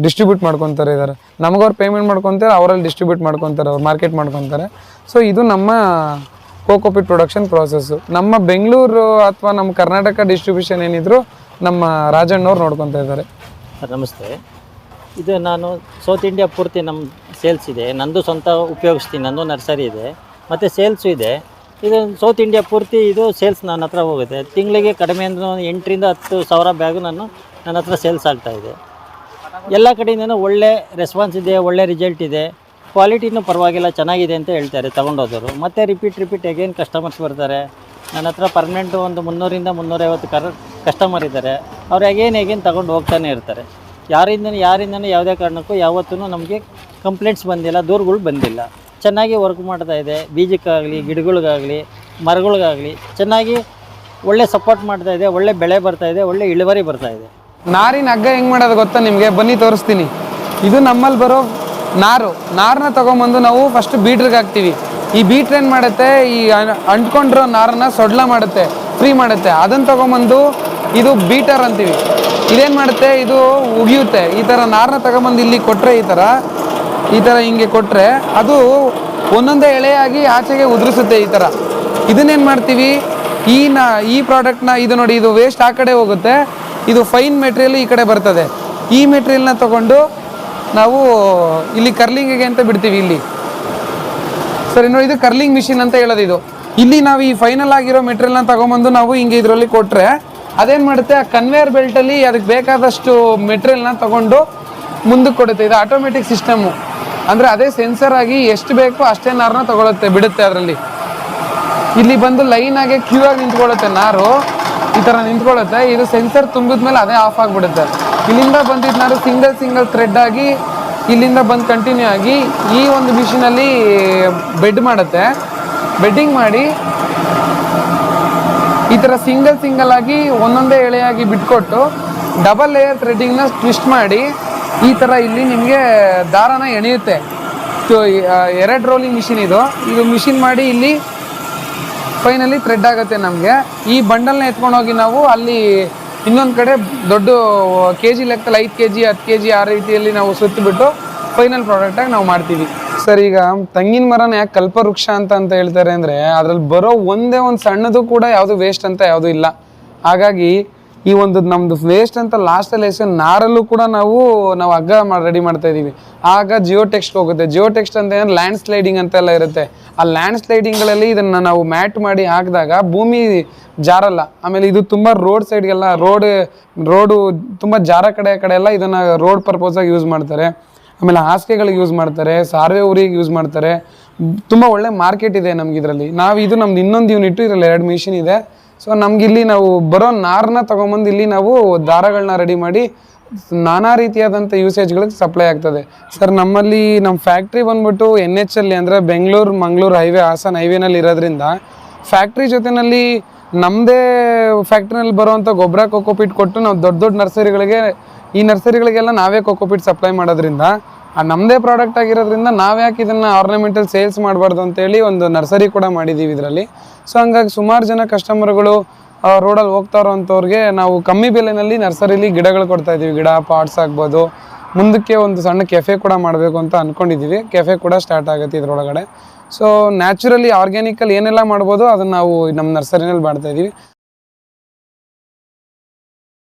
ಡಿಸ್ಟ್ರಿಬ್ಯೂಟ್ ಮಾಡ್ಕೊತಾರೆ ಇದ್ದಾರೆ ನಮಗವ್ರು ಪೇಮೆಂಟ್ ಮಾಡ್ಕೊತಾರೆ, ಅವರಲ್ಲಿ ಡಿಸ್ಟ್ರಿಬ್ಯೂಟ್ ಮಾಡ್ಕೊತಾರೆ, ಅವ್ರು ಮಾರ್ಕೆಟ್ ಮಾಡ್ಕೊತಾರೆ. ಸೊ ಇದು ನಮ್ಮ ಕೋಕೋಪಿಟ್ ಪ್ರೊಡಕ್ಷನ್ ಪ್ರಾಸೆಸ್ಸು ನಮ್ಮ ಬೆಂಗಳೂರು ಅಥವಾ ನಮ್ಮ ಕರ್ನಾಟಕ ಡಿಸ್ಟ್ರಿಬ್ಯೂಷನ್ ಏನಿದ್ರು ನಮ್ಮ ರಾಜಣ್ಣವ್ರು ನೋಡ್ಕೊತಾ ಇದ್ದಾರೆ ನಮಸ್ತೆ. ಇದು ನಾನು ಸೌತ್ ಇಂಡಿಯಾ ಪೂರ್ತಿ ನಮ್ಮ ಸೇಲ್ಸ್ ಇದೆ. ನಂದು ಸ್ವಂತ ಉಪಯೋಗಿಸ್ತೀನಿ. ನಂದು ನರ್ಸರಿ ಇದೆ. ಮತ್ತು ಸೇಲ್ಸು ಇದೆ. ಇದು ಸೌತ್ ಇಂಡಿಯಾ ಪೂರ್ತಿ ಇದು ಸೇಲ್ಸ್ ನನ್ನ ಹತ್ರ ಹೋಗುತ್ತೆ. ತಿಂಗಳಿಗೆ ಕಡಿಮೆ ಅಂದ್ರೆ ಒಂದು ಎಂಟರಿಂದ ಹತ್ತು ಸಾವಿರ ಬ್ಯಾಗು ನಾನು ನನ್ನ ಹತ್ರ ಸೇಲ್ಸ್ ಆಗ್ತಾ ಇದೆ. ಎಲ್ಲ ಕಡೆಯಿಂದನೂ ಒಳ್ಳೆ ರೆಸ್ಪಾನ್ಸ್ ಇದೆ, ಒಳ್ಳೆ ರಿಸಲ್ಟ್ ಇದೆ. ಕ್ವಾಲಿಟಿನೂ ಪರವಾಗಿಲ್ಲ, ಚೆನ್ನಾಗಿದೆ ಅಂತ ಹೇಳ್ತಾರೆ ತೊಗೊಂಡೋದವರು. ಮತ್ತೆ ರಿಪೀಟ್ ರಿಪೀಟ್ ಅಗೇನ್ ಕಸ್ಟಮರ್ಸ್ ಬರ್ತಾರೆ. ನನ್ನ ಹತ್ರ ಪರ್ಮನೆಂಟು ಒಂದು ಮುನ್ನೂರಿಂದ ಮುನ್ನೂರೈವತ್ತು ಕರ್ ಕಸ್ಟಮರ್ ಇದ್ದಾರೆ. ಅವ್ರು ಅಗೇನ್ ಹೇಗೇನು ತಗೊಂಡು ಹೋಗ್ತಾನೆ ಇರ್ತಾರೆ. ಯಾರಿಂದ ಯಾರಿಂದನೂ ಯಾವುದೇ ಕಾರಣಕ್ಕೂ ಯಾವತ್ತೂ ನಮಗೆ ಕಂಪ್ಲೇಂಟ್ಸ್ ಬಂದಿಲ್ಲ, ದೂರುಗಳು ಬಂದಿಲ್ಲ. ಚೆನ್ನಾಗಿ ವರ್ಕ್ ಮಾಡ್ತಾ ಇದೆ. ಬೀಜಕ್ಕಾಗಲಿ, ಗಿಡಗಳಿಗಾಗಲಿ, ಮರಗಳಿಗಾಗಲಿ ಚೆನ್ನಾಗಿ ಒಳ್ಳೆ ಸಪೋರ್ಟ್ ಮಾಡ್ತಾ ಇದೆ, ಒಳ್ಳೆ ಬೆಳೆ ಬರ್ತಾ ಇದೆ, ಒಳ್ಳೆ ಇಳುವರಿ ಬರ್ತಾ ಇದೆ. ನಾರಿನ ಹಗ್ಗ ಹೆಂಗೆ ಮಾಡೋದು ಗೊತ್ತಾ ನಿಮಗೆ? ಬನ್ನಿ, ತೋರಿಸ್ತೀನಿ. ಇದು ನಮ್ಮಲ್ಲಿ ಬರೋ ನಾರು. ನಾರನ್ನ ತೊಗೊಂಬಂದು ನಾವು ಫಸ್ಟ್ ಬೀಟ್ರಿಗೆ ಹಾಕ್ತೀವಿ. ಈ ಬೀಟ್ರ್ ಏನು ಮಾಡುತ್ತೆ? ಈ ಅಂಟ್ಕೊಂಡಿರೋ ನಾರನ್ನ ಸೊಡ್ಲ ಮಾಡುತ್ತೆ ಫ್ರೀ ಮಾಡುತ್ತೆ. ಅದನ್ನು ತೊಗೊಂಬಂದು ಇದು ಬೀಟರ್ ಅಂತೀವಿ. ಇದೇನು ಮಾಡುತ್ತೆ? ಇದು ಉಗಿಯುತ್ತೆ. ಈ ಥರ ನಾರನ್ನ ತಗೊಂಬಂದು ಇಲ್ಲಿ ಕೊಟ್ಟರೆ ಈ ಥರ ಈ ಥರ ಹಿಂಗೆ ಕೊಟ್ಟರೆ ಅದು ಒಂದೊಂದೇ ಎಳೆಯಾಗಿ ಆಚೆಗೆ ಉದುರಿಸುತ್ತೆ ಈ ಥರ ಇದನ್ನೇನು ಮಾಡ್ತೀವಿ? ಈ ನ, ಈ ಪ್ರಾಡಕ್ಟ್ನ ಇದು ನೋಡಿ, ಇದು ವೇಸ್ಟ್ ಆ ಕಡೆ ಹೋಗುತ್ತೆ. ಇದು ಫೈನ್ ಮೆಟೀರಿಯಲ್ ಈ ಕಡೆ ಬರ್ತದೆ. ಈ ಮೆಟೀರಿಯಲ್ನ ತಗೊಂಡು ನಾವು ಇಲ್ಲಿ ಕರ್ಲಿಂಗಿಗೆ ಅಂತ ಬಿಡ್ತೀವಿ ಇಲ್ಲಿ. ಸರಿ, ನೋಡಿ, ಇದು ಕರ್ಲಿಂಗ್ ಮಿಷಿನ್ ಅಂತ ಹೇಳೋದು ಇದು ಇಲ್ಲಿ ನಾವು ಈ ಫೈನಲ್ ಆಗಿರೋ ಮೆಟೀರಿಯಲ್ನ ತೊಗೊಂಬಂದು ನಾವು ಹಿಂಗೆ ಇದರಲ್ಲಿ ಕೊಟ್ಟರೆ ಅದೇನು ಮಾಡುತ್ತೆ? ಆ ಕನ್ವೇಯರ್ ಬೆಲ್ಟಲ್ಲಿ ಅದಕ್ಕೆ ಬೇಕಾದಷ್ಟು ಮೆಟೀರಿಯಲ್ನ ತಗೊಂಡು ಮುಂದಕ್ಕೆ ಕೊಡುತ್ತೆ. ಇದು ಆಟೋಮೆಟಿಕ್ ಸಿಸ್ಟಮು ಅಂದರೆ ಅದೇ ಸೆನ್ಸರ್ ಆಗಿ ಎಷ್ಟು ಬೇಕೋ ಅಷ್ಟೇ ನಾರನ್ನ ತಗೊಳುತ್ತೆ, ಬಿಡುತ್ತೆ ಅದರಲ್ಲಿ. ಇಲ್ಲಿ ಬಂದು ಲೈನ್ ಆಗಿ ಕ್ಯೂ ಆಗಿ ನಿಂತ್ಕೊಳ್ಳುತ್ತೆ, ನಾರು. ಈ ಥರ ನಿಂತ್ಕೊಳ್ಳುತ್ತೆ, ಇದು ಸೆನ್ಸರ್ ತುಂಬಿದ ಮೇಲೆ ಅದೇ ಆಫ್ ಆಗಿಬಿಡುತ್ತೆ. ಇಲ್ಲಿಂದ ಬಂದಿದ್ದ ನಾರು ಸಿಂಗಲ್ ಸಿಂಗಲ್ ಥ್ರೆಡ್ ಆಗಿ, ಇಲ್ಲಿಂದ ಬಂದು ಕಂಟಿನ್ಯೂ ಆಗಿ ಈ ಒಂದು ಮಿಷಿನಲ್ಲಿ ಬೆಡ್ ಮಾಡುತ್ತೆ. ಬೆಡ್ಡಿಂಗ್ ಮಾಡಿ ಈ ಥರ ಸಿಂಗಲ್ ಸಿಂಗಲ್ ಆಗಿ ಒಂದೊಂದೇ ಎಳೆಯಾಗಿ ಬಿಟ್ಕೊಟ್ಟು ಡಬಲ್ ಲೇಯರ್ ಥ್ರೆಡ್ಡಿಂಗ್ನ ಟ್ವಿಸ್ಟ್ ಮಾಡಿ ಈ ಥರ ಇಲ್ಲಿ ನಿಮಗೆ ದಾರನ ಎಣೆಯುತ್ತೆ. ಎರಡು ರೋಲಿಂಗ್ ಮಿಷಿನ್ ಇದು. ಇದು ಮಿಷಿನ್ ಮಾಡಿ ಇಲ್ಲಿ ಫೈನಲಿ ಥ್ರೆಡ್ ಆಗುತ್ತೆ ನಮಗೆ. ಈ ಬಂಡಲ್ನ ಎತ್ಕೊಂಡೋಗಿ ನಾವು ಅಲ್ಲಿ ಇನ್ನೊಂದು ಕಡೆ ದೊಡ್ಡ ಕೆ ಜಿ ಲೆಕ್ಕದಲ್ಲಿ ಐದು ಕೆ ಜಿ ಹತ್ತು ಕೆ ಜಿ ಆ ರೀತಿಯಲ್ಲಿ ನಾವು ಸುತ್ತಿಬಿಟ್ಟು ಫೈನಲ್ ಪ್ರಾಡಕ್ಟಾಗಿ ನಾವು ಮಾಡ್ತೀವಿ. ಸರ್, ಈಗ ತೆಂಗಿನ ಮರನ ಯಾಕೆ ಕಲ್ಪವೃಕ್ಷ ಅಂತ ಅಂತ ಹೇಳ್ತಾರೆ ಅಂದರೆ ಅದರಲ್ಲಿ ಬರೋ ಒಂದೇ ಒಂದು ಸಣ್ಣದು ಕೂಡ ಯಾವುದು ವೇಸ್ಟ್ ಅಂತ ಯಾವುದು ಇಲ್ಲ. ಹಾಗಾಗಿ ಈ ಒಂದು ನಮ್ದು ವೇಸ್ಟ್ ಅಂತ ಲಾಸ್ಟಲ್ಲಿ ಎಸ್ ನಾರಲ್ಲೂ ಕೂಡ ನಾವು ನಾವು ಹಗ್ಗ ರೆಡಿ ಮಾಡ್ತಾ ಇದೀವಿ ಆಗ ಜಿಯೋ ಟೆಕ್ಸ್ಟ್ ಹೋಗುತ್ತೆ. ಜಿಯೋ ಟೆಕ್ಸ್ಟ್ ಅಂತ ಏನು ಲ್ಯಾಂಡ್ ಸ್ಲೈಡಿಂಗ್ ಅಂತೆಲ್ಲ ಇರುತ್ತೆ. ಆ ಲ್ಯಾಂಡ್ ಸ್ಲೈಡಿಂಗ್ಗಳಲ್ಲಿ ಇದನ್ನ ನಾವು ಮ್ಯಾಟ್ ಮಾಡಿ ಹಾಕಿದಾಗ ಭೂಮಿ ಜಾರಲ್ಲ. ಆಮೇಲೆ ಇದು ತುಂಬ ರೋಡ್ ಸೈಡ್ಗೆಲ್ಲ ರೋಡ್ ರೋಡು ತುಂಬ ಜಾರ ಕಡೆ ಕಡೆ ಎಲ್ಲ ಇದನ್ನ ರೋಡ್ ಪರ್ಪೋಸಾಗಿ ಯೂಸ್ ಮಾಡ್ತಾರೆ. ಆಮೇಲೆ ಹಾಸಿಗೆಗಳಿಗೆ ಯೂಸ್ ಮಾಡ್ತಾರೆ, ಸಾರ್ವೆ ಊರಿಗೆ ಯೂಸ್ ಮಾಡ್ತಾರೆ. ತುಂಬ ಒಳ್ಳೆ ಮಾರ್ಕೆಟ್ ಇದೆ ನಮ್ಗೆ ಇದರಲ್ಲಿ. ನಾವು ಇದು ನಮ್ದು ಇನ್ನೊಂದು ಯೂನಿಟ್ ಇದರಲ್ಲಿ ಎರಡು ಮಿಷಿನ್ ಇದೆ. ಸೊ ನಮಗಿಲ್ಲಿ ನಾವು ಬರೋ ನಾರನ್ನ ತೊಗೊಂಬಂದು ಇಲ್ಲಿ ನಾವು ದಾರಗಳನ್ನ ರೆಡಿ ಮಾಡಿ ನಾನಾ ರೀತಿಯಾದಂಥ ಯೂಸೇಜ್ಗಳಿಗೆ ಸಪ್ಲೈ ಆಗ್ತದೆ. ಸರ್ ನಮ್ಮಲ್ಲಿ ನಮ್ಮ ಫ್ಯಾಕ್ಟ್ರಿ ಬಂದ್ಬಿಟ್ಟು ಎನ್ ಎಚ್ ಅಲ್ಲಿ ಅಂದರೆ ಬೆಂಗಳೂರು ಮಂಗಳೂರು ಹೈವೇ ಹಾಸನ್ ಹೈವೇನಲ್ಲಿ ಇರೋದ್ರಿಂದ ಫ್ಯಾಕ್ಟ್ರಿ ಜೊತೆಯಲ್ಲಿ ನಮ್ಮದೇ ಫ್ಯಾಕ್ಟ್ರಿನಲ್ಲಿ ಬರುವಂಥ ಗೊಬ್ಬರ ಕೋಕೋಪಿಟ್ ಕೊಟ್ಟು ನಾವು ದೊಡ್ಡ ದೊಡ್ಡ ನರ್ಸರಿಗಳಿಗೆ ಈ ನರ್ಸರಿಗಳಿಗೆಲ್ಲ ನಾವೇ ಕೋಕೋಪಿಟ್ ಸಪ್ಲೈ ಮಾಡೋದ್ರಿಂದ ಆ ನಮ್ಮದೇ ಪ್ರಾಡಕ್ಟ್ ಆಗಿರೋದ್ರಿಂದ ನಾವು ಯಾಕೆ ಇದನ್ನು ಆರ್ನಮೆಂಟಲ್ ಸೇಲ್ಸ್ ಮಾಡಬಾರ್ದು ಅಂತೇಳಿ ಒಂದು ನರ್ಸರಿ ಕೂಡ ಮಾಡಿದ್ದೀವಿ ಇದರಲ್ಲಿ. ಸೊ ಹಂಗಾಗಿ ಸುಮಾರು ಜನ ಕಸ್ಟಮರ್ಗಳು ರೋಡಲ್ಲಿ ಹೋಗ್ತಾ ಇರೋವಂಥವ್ರಿಗೆ ನಾವು ಕಮ್ಮಿ ಬೆಲೆನಲ್ಲಿ ನರ್ಸರಿಲಿ ಗಿಡಗಳು ಕೊಡ್ತಾ ಇದ್ದೀವಿ ಗಿಡ ಪಾಟ್ಸ್ ಆಗ್ಬೋದು. ಮುಂದಕ್ಕೆ ಒಂದು ಸಣ್ಣ ಕೆಫೆ ಕೂಡ ಮಾಡಬೇಕು ಅಂತ ಅಂದ್ಕೊಂಡಿದ್ದೀವಿ ಕೆಫೆ ಕೂಡ ಸ್ಟಾರ್ಟ್ ಆಗುತ್ತೆ ಇದರೊಳಗಡೆ. ಸೊ ನ್ಯಾಚುರಲಿ ಆರ್ಗ್ಯಾನಿಕಲ್ಲಿ ಏನೆಲ್ಲ ಮಾಡ್ಬೋದು ಅದನ್ನು ನಾವು ನಮ್ಮ ನರ್ಸರಿನಲ್ಲಿ ಮಾಡ್ತಾ ಇದ್ದೀವಿ